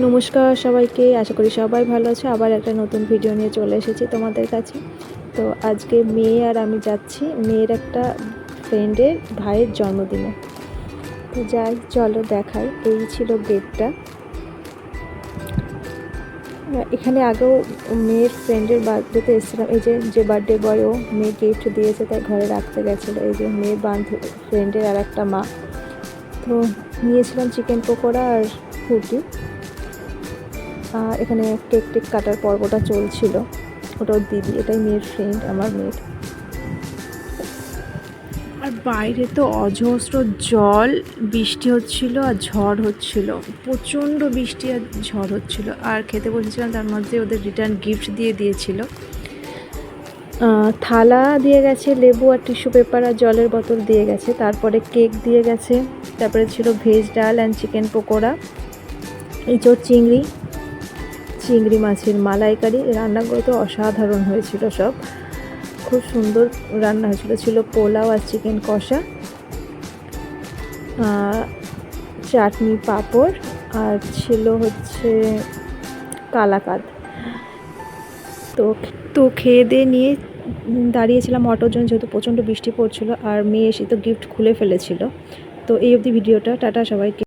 নমস্কার সবাইকে, আশা করি সবাই ভালো আছে। আবার একটা নতুন ভিডিও নিয়ে চলে এসেছি তোমাদের কাছে। তো আজকে মেয়ে আর আমি যাচ্ছি মেয়ের একটা ফ্রেন্ডের ভাইয়ের জন্মদিনে। তো যাই, চলো দেখাই। এই ছিল গেটটা এখানে আগেও মেয়ের ফ্রেন্ডের বার্থডেতে এসেছিলাম। এই যে যে বার্থডে বয় ও মেয়ে গিফট দিয়েছে, তাই ঘরে রাখতে গেছিল। এই যে মেয়ের বান্ধব ফ্রেন্ডের আর একটা মা। তো নিয়েছিলাম চিকেন পকোড়া আর ফুটি এখানে কেক টেক কাটার পর্বটা চলছিল। ওটা ওর দিদি এটাই মেয়ের ফ্রেন্ড আমার মেয়ের। আর বাইরে তো অজস্র জল বৃষ্টি হচ্ছিল আর ঝড় হচ্ছিল। প্রচণ্ড বৃষ্টি আর ঝড় হচ্ছিল। আর খেতে বসেছিলাম তার মধ্যে ওদের রিটার্ন গিফট দিয়ে দিয়েছিল। থালা দিয়ে গেছে লেবু আর টিস্যু পেপার আর জলের বোতল দিয়ে গেছে। তারপরে কেক দিয়ে গেছে। তারপরে ছিল ভেজ ডাল অ্যান্ড চিকেন পকোড়া। এঁচোড় চিংড়ি। চিংড়ি মাছের মালাইকারি, রান্নাগুলো তো অসাধারণ হয়েছিল সব। খুব সুন্দর রান্না হয়েছিল, ছিল পোলাও আর চিকেন কষা চাটনি পাঁপড়, আর ছিল হচ্ছে কালাকাদ। তো তো খেয়ে দিয়ে নিয়ে দাঁড়িয়েছিলাম অটোর জন্য যেহেতু প্রচণ্ড বৃষ্টি পড়ছিল, আর মেয়ে এসে তো গিফট খুলে ফেলেছিল। তো এই অবধি ভিডিওটা, টাটা সবাইকে।